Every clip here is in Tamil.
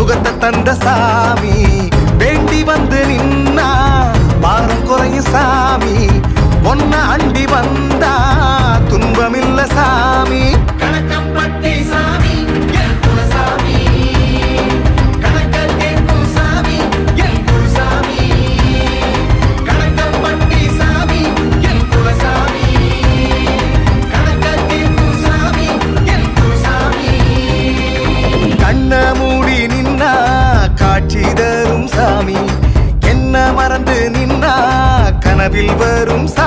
சுகத்தை தந்த சாமி. வேண்டி வந்து நின்னா பாரம் குறையும் சாமி. ஒன்ன அண்டி வந்தா துன்பமில்ல சாமி. கனவில் வரும் சா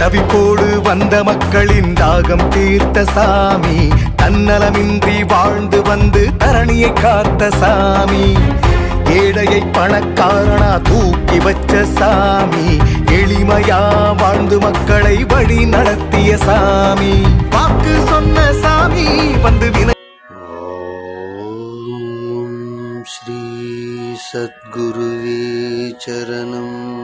தவிப்போடு வந்த மக்களின் தாகம் தீர்த்த சாமி. தன்னலமின்றி வாழ்ந்து வந்து தரணியை காத்த சாமி. ஏழையை பணக்காரனா தூக்கி வச்ச சாமி. எளிமையா வாழ்ந்து மக்களை வழி நடத்திய சாமி. வாக்கு சொன்ன சாமி வந்து வினை ஸ்ரீ சத்குருவே சரணம்.